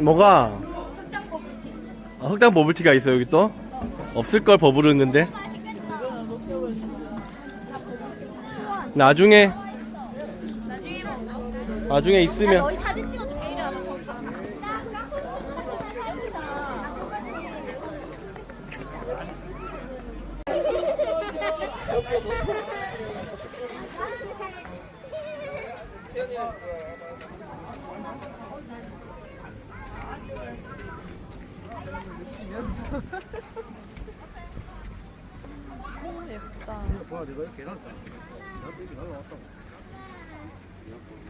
뭐가? 흑당 버블티. 아, 흑당 버블티가 있어 여기 또? 없을 걸 버블었는데 나중에 나중에 먹어. 나중에 야, 있으면 너희 사진 찍어줄게. 이리 와봐. 저기 봐.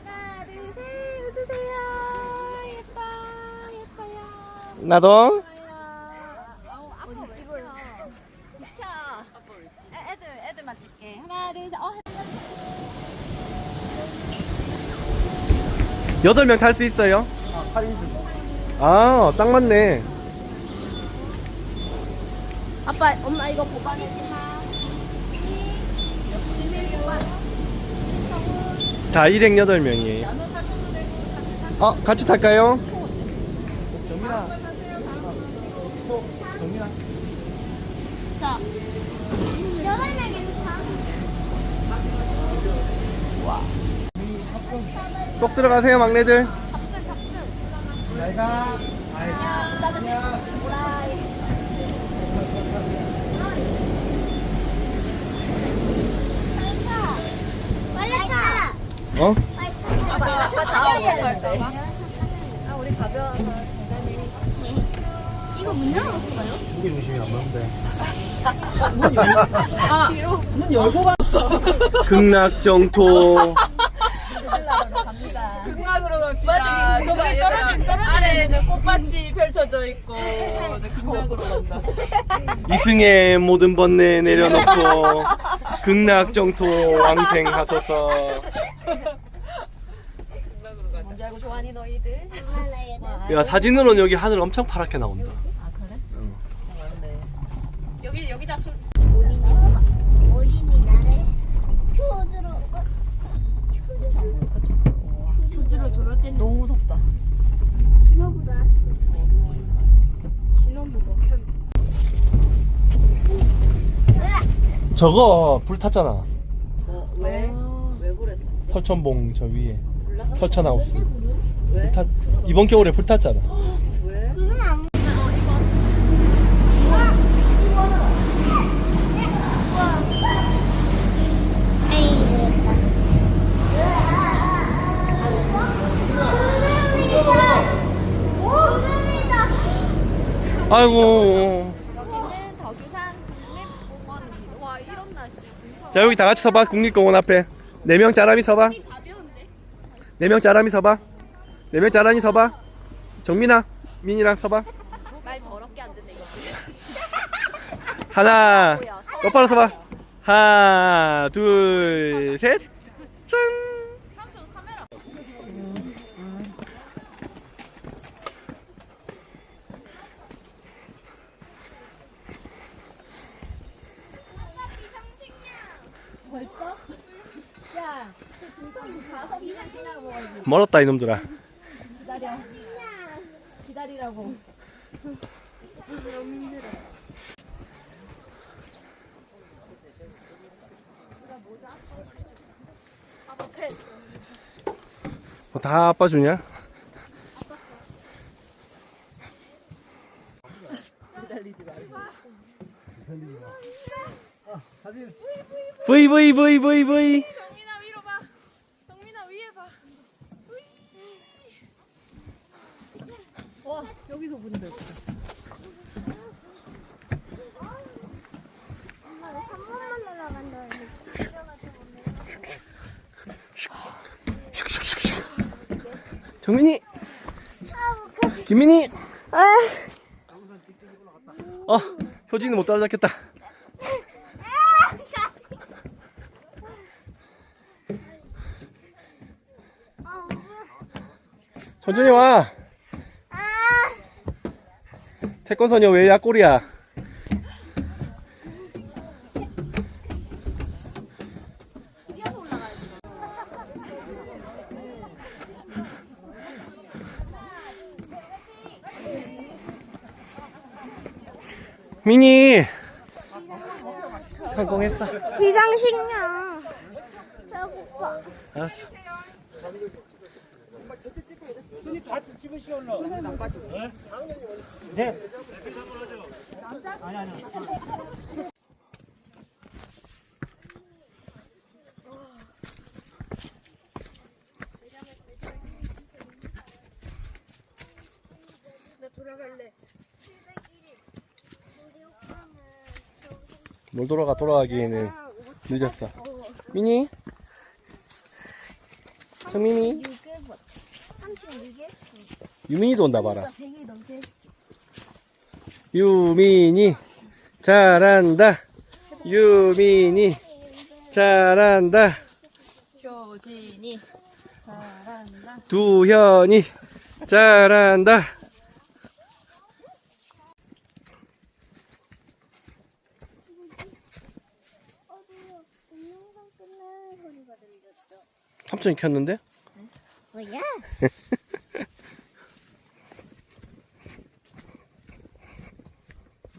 하나, 둘, 셋. 웃으세요. 예뻐. 예뻐요. 나도. 비켜. 애, 애들 애들만 찍게. 하나 둘 셋. 어. 여덟 명 탈 수 있어요? 아, 딱 맞네. 아빠, 엄마 이거 보관해주마. 다 일행 여덟 명이에요. 어, 같이 탈까요? 자, 여덟 명이 다. 쏙 들어가세요, 막내들. 빨리 타. 어? 아빠, 아빠 다 먹을까? 아, 우리 가벼워서 장난이. 이거 문 열어놓을까요? 무게 중심이 안 맞는데. 극락정토. 갑시다. 맞아, 저기 저기 떨어진- 아래에는 꽃밭이 펼쳐져 있고 네, 극락으로 간다. 이승의 모든 번뇌 내려놓고 극락정토 왕생하소서. 극락으로 가자. 뭔지 알고 좋아하니 너희들? 야 사진으로는 여기 하늘 엄청 파랗게 나온다. 아 그래? 응. 맞네. 여기 여기다 손. 어린이 나를 표주로 조주로 돌릴 땐 너무 무섭다. 신호보다 신혼부부. 저거 불 탔잖아. 뭐, 왜? 왜 그랬어? 설천봉 저 위에. 설천하우스. 왜? 불 탔, 이번 겨울에 불 탔잖아. 왜? 그건 안 아이고. 여기는 덕유산 국립공원입니다. 와 이런 날씨. 자 여기 다 같이 서봐 국립공원 앞에. 네 명 짜람이 서봐. 가벼운데? 네. 명 짜람이 서봐. 네 명 짜람이 서봐. 정민아 민이랑 서봐. 말 더럽게 안 듣네 이거. 하나 똑바로 서봐. 하나 둘셋짠 삼촌 카메라. 벌써? 야, 그 가서 비상식량 먹어야지. 멀었다 이놈들아 기다려. 기다리라고. 뭐 다 아빠 주냐? 브이 브이 브이 브이 브이 정민아 위로 봐. 정민아 위에 봐. 와 여기서 보는데. 엄마가 한. 정민이 김민이 어 효진이 못 따라잡겠다 천천히 와 태권선녀 왜 약골이야? 미니! 성공했어. 비상식량. 배고파 알았어. 뭘 돌아가 돌아가기에는 늦었어. 미니? 정민이 36일? 유민이도 온다 봐라 100일 넘게. 유민이 잘한다 유민이 잘한다 효진이 잘한다. 두현이 잘한다. 삼촌이 켰는데 뭐야?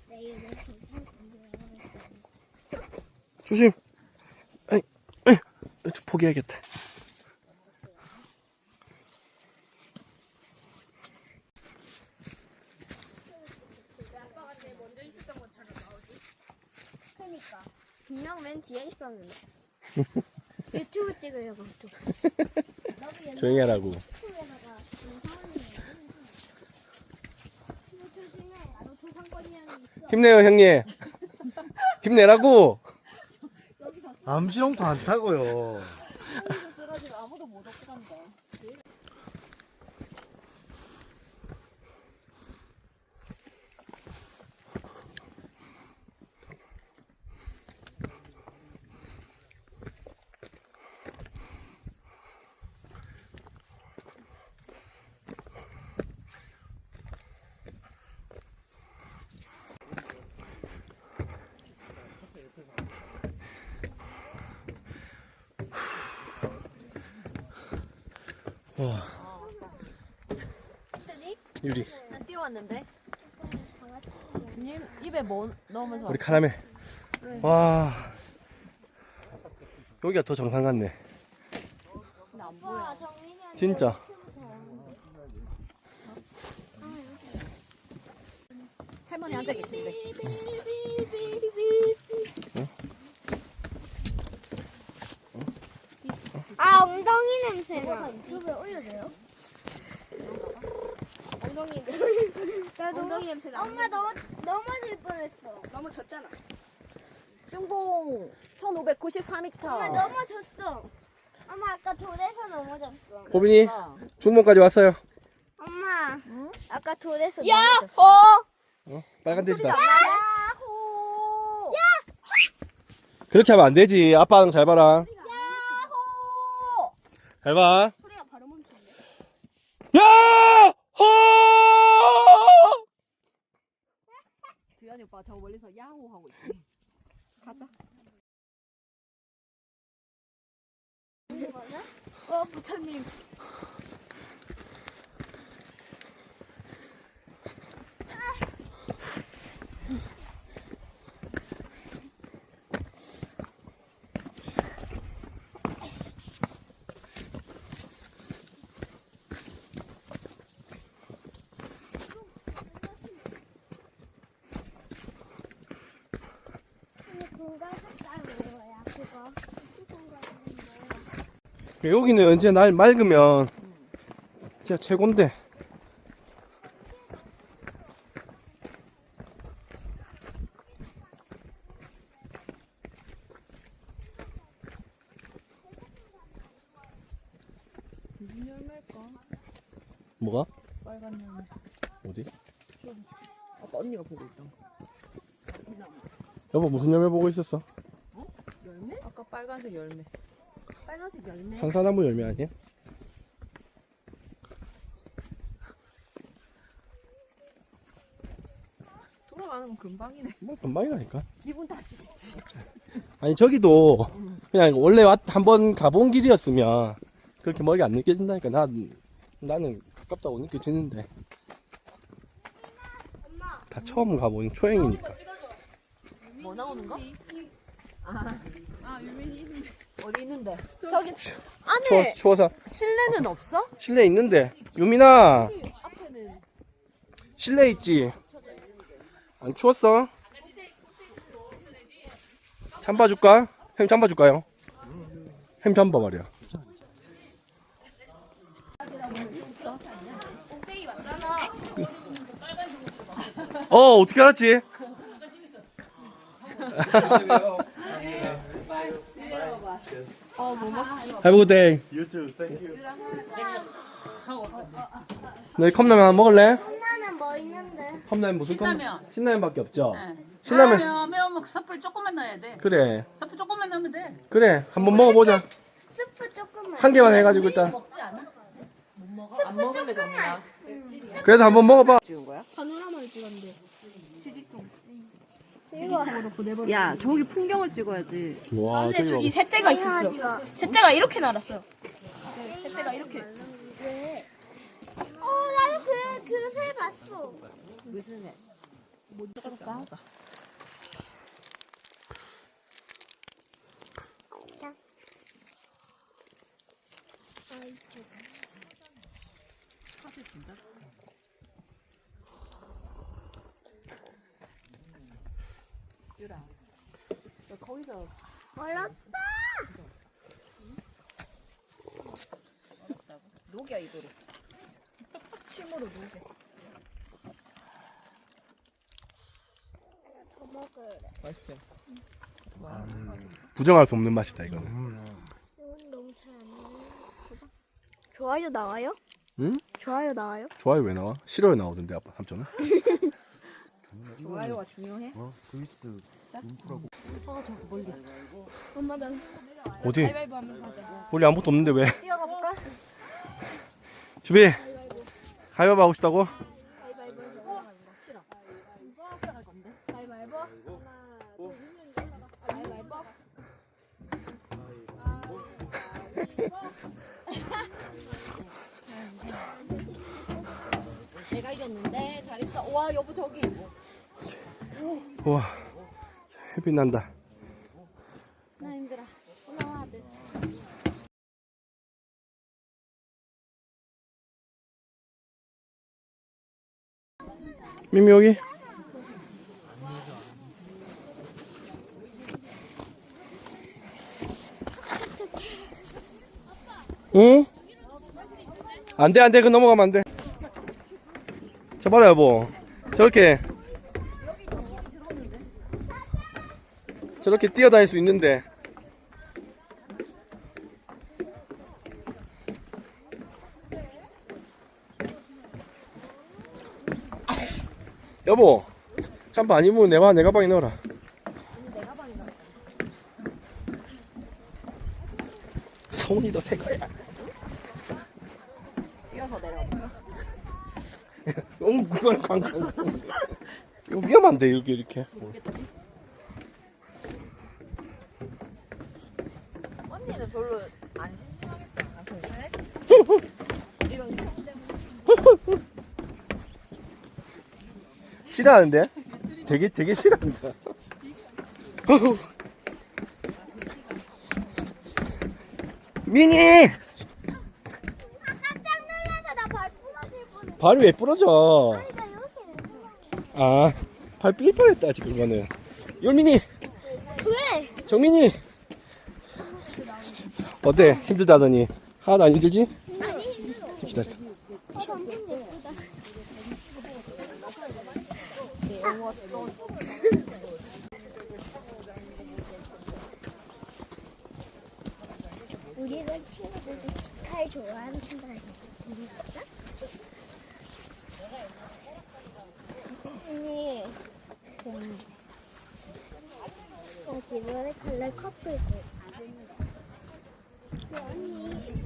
내일은 조심. 아이, 아이, 좀 포기하겠다. 그니까. 분명 맨 뒤에 있었는데. 유튜브 찍으려고 또. 조용히 하라고. 힘내요 형님. 힘내라고 암시롱도 안 타고요. 쓰러지면 아무도 못 얻고 간다. 유리 난 뛰어왔는데. 님 입에 뭐 넣으면서 우리 카라멜 와 여기가 더 정상 같네 안 보여. 와 진짜 할머니 앉아 계신데. 아 엉덩이 냄새나 유튜브에 올려줘요? 엉덩이 나도 엉덩이 냄새 나 엄마 넘어, 넘어질 뻔했어 너무 졌잖아. 중봉 1594m. 엄마 넘어졌어 엄마 아까 돌에서 넘어졌어 호빈이 중봉까지 왔어요 엄마 아까 돌에서 야! 넘어졌어 어! 어? 빨간 돼지다 야호! 그렇게 하면 안 되지 아빠는 잘 봐라! 잘 봐 소리가 바로 멈춘대 야! 호! 두현이 오빠 저 멀리서 야호 하고 있지. 가자. 어 부처님. 공간색깔 뭐야 그거 여기는 언제 날 맑으면 진짜 최곤데 무슨 열매일까? 뭐가? 빨간 열매. 어디? 아까 언니가 보고 있던 거. 여보 무슨 열매 보고 있었어? 열매? 아까 빨간색 열매. 빨간색 열매? 산사나무 열매 아니야? 돌아가는 건 금방이네. 뭐 금방이라니까 기분 탓이겠지. 아니 저기도 그냥 원래 한번 가본 길이었으면 그렇게 멀리 안 느껴진다니까 나, 나는 가깝다고 느껴지는데 다 처음 가본 초행이니까. 뭐 나오는 거? 어디 있는데? 저기 추워, 안에 추워 서 실내는 없어? 실내 있는데 유민아 앞에는 실내 있지 안 추웠어? 잠바 줄까? 햄 잠바 줄까요? 햄 잠바 말이야 어 어떻게 알았지? Have a good day. You too. Thank you. 너희 컵라면 하나 먹을래? 컵라면 뭐 있는데? 컵라면 무슨 컵? 신라면. 신라면밖에 없죠. 네. 신라면 매우면 매우면 숯불 조금만 넣어야 돼. 그래 숯불 조금만 넣으면 돼. 그래 한번 먹어보자. 스프 조금만. 한 개만 해가지고 일단. 스프 조금만. 그래도 한번 먹어봐. 파노라마를 찍었는데. 야, 저기 풍경을 찍어야지. 와 근데 저기 새떼가 있었어. 새떼가 이렇게 날았어. 네, 새떼가 이렇게. 어, 나도 그, 그 새 봤어. 무슨 애? 어렵다. 녹여 입으로. 침으로 녹여. 부정할 수 없는 맛이다 이거는. 이건 너무 잘안 나와요. 좋아요 나와요? 응? 좋아요 나와요? 좋아요 왜 나와? 싫어요 나오던데 아빠 삼촌은? 좋아요가 중요해? 어, 스위스 인프라고. 엄마 난 어디? 가위바위보 하면서 하자. 우리 아무것도 없는데 왜? 뛰어가 볼까? 주비 가위바위보 하고 싶다고? 가위바위보 해서 싫어. 가위바위보. 하나, 둘, 가위바위보. 내가 이겼는데 잘했어. 와, 여보 저기. 우와 햇빛 난다. 나 힘들어. 올라와 아들. 미미 여기. 응? 안돼 안돼 그 넘어가면 안돼. 저 봐라 여보. 저렇게 저렇게 뛰어다닐 수 있는데. 여보 잠바 안 입으면 내가 내 가방에 넣어라 손이 더새 거야 뛰어서 내려가. 너무 그걸 강강 이거 위험한데 이렇게 이렇게 언니는 별로 안 심심하겠다. 싫어하는데 되게 되게 싫어한다 미니 깜짝 놀라서 나발 부러질 뻔했어. 발이 왜 부러져 나 이렇게. 아, 발 삘 뻔했다 지금 이거는. 열민이, 왜? 정민이. 어때? 힘들다더니 하나도 안 힘들지? 아니 힘들어. 기다려. 어, 엄청 예쁘다. 우리 반 친구들도 치카를 좋아하는 친구가 있습니다. 언니, 나 이번에 컬러 커플 네, 언니.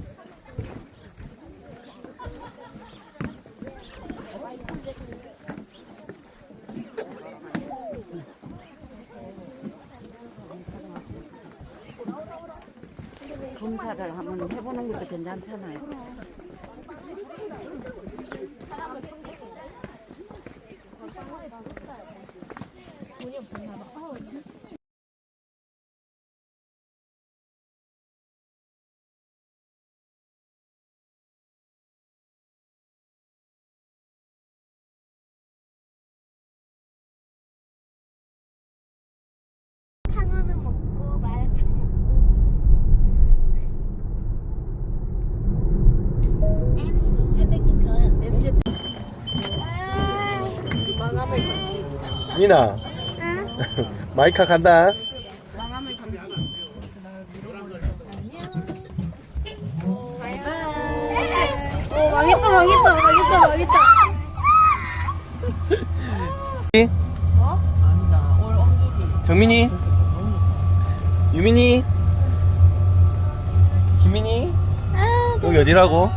검사를 한번 해보는 것도 괜찮잖아요. 돈이 없었나 봐. 어, 미나 응? 마이카 간다. 오 망했다 망했다 망했다 망했다. 정민이? 유민이? 김민이? 아, 여기 어디라고?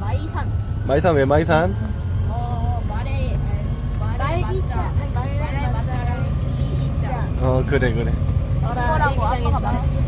마이산. 마이산 왜 마이산? 어 말에 말이자 말에 맞자 이자 어 그래 그래. 뭐라고 아빠가 말했어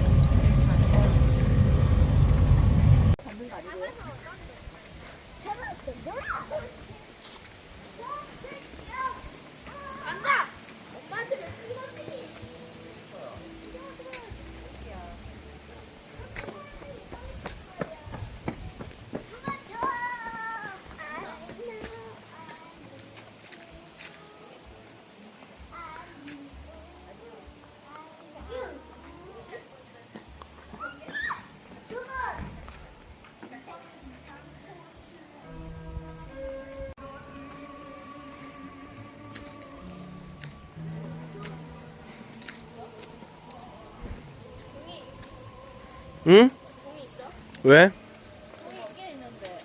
응? 왜? 종이 여기에 있는데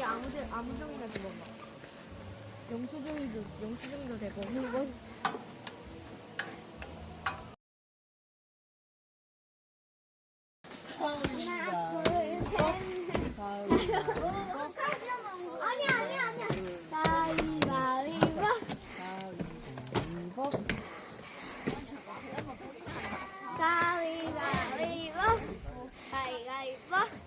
야 아무 데 아무 종이나 집어봐 영수종이도 영수종이도 되고 이건 아니야 아니야 아니야 가위바위보 가위바위보 가위바위보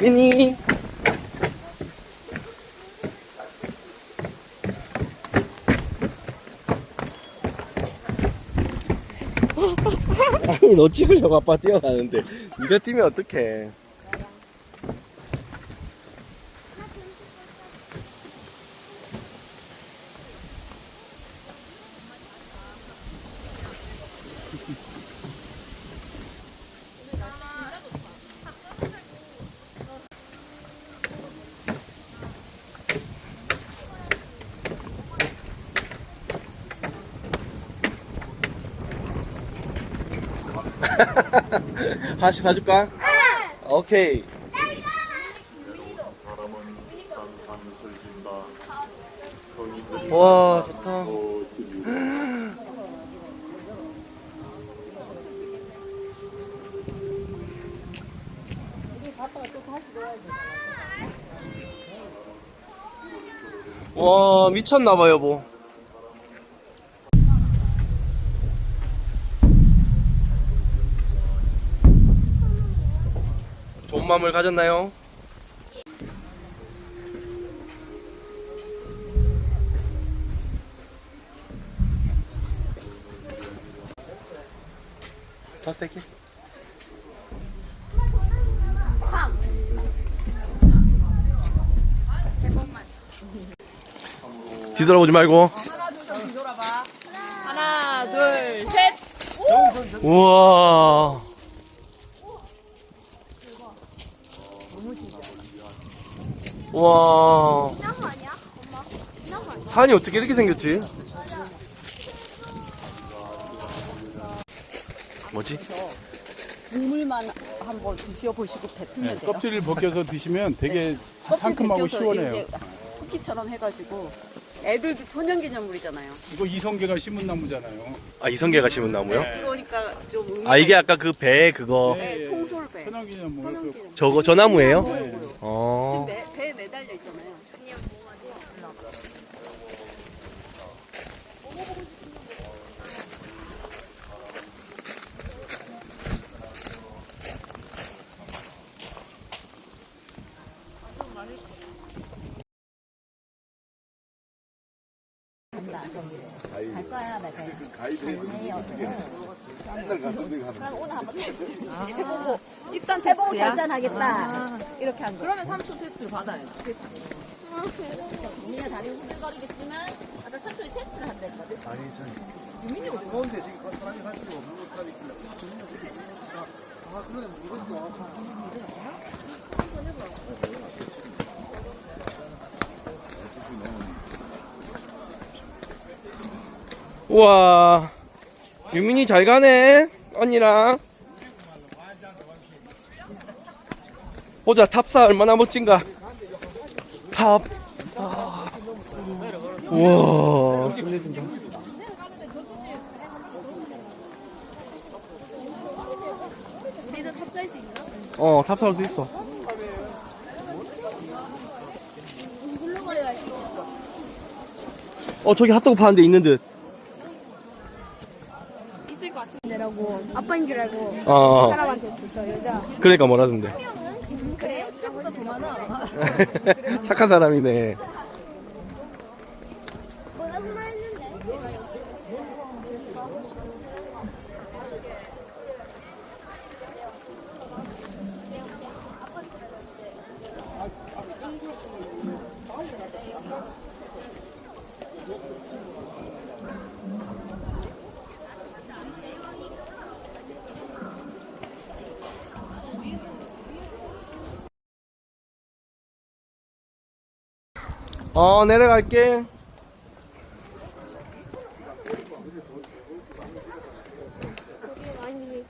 미니? 아니 너 찍으려고 아빠 뛰어가는데. 네가 뛰면 어떡해 하나씩 사줄까? 오케이. 와 좋다. 와 미쳤나봐 여보 마음을 가졌나요? 더 세게 뒤돌아보지 말고 하나, 둘, 셋. 우와 와 지나무 아니야? 엄마. 지나무 아니야? 산이 어떻게 이렇게 생겼지? 뭐지? 국물만 한번 드셔보시고 뱉으면 돼요. 껍질을 벗겨서 드시면 되게 껍질 상큼하고 벗겨서 시원해요. 이렇게 쿠키처럼 해가지고 애들도 천연기념물이잖아요. 이거 이성계가 심은 나무잖아요. 아 이성계가 심은 나무요? 그러니까 좀 의미가 아 이게 아까 그 배 그거 네, 총솔배. 천연기념물. 그 천연기념물. 저거 저 나무예요? 네. 어. 배, 배에 매달려 있잖아요. 일단 해보고 테스트야. 결단하겠다. 이렇게 한 거. 그러면 삼촌 테스트를 받아야 돼. 언니가 다리 후들거리겠지만 아까 삼촌이 테스트를 한다 했거든. 우와. 유민이 잘 가네. 언니랑. 보자 탑사 얼마나 멋진가. 탑. 우와. 끝내준다. 우리도 탑살 수 있나? 어, 탑사할 수 있어. 어, 저기 핫도그 파는 데 있는 듯. 내라고 아빠인 줄 알고 어, 사람한테 했어 저 여자 그러니까 뭐라던데. 그래? 숫자보다 더 많아. 착한 사람이네. 어 내려갈게. 많이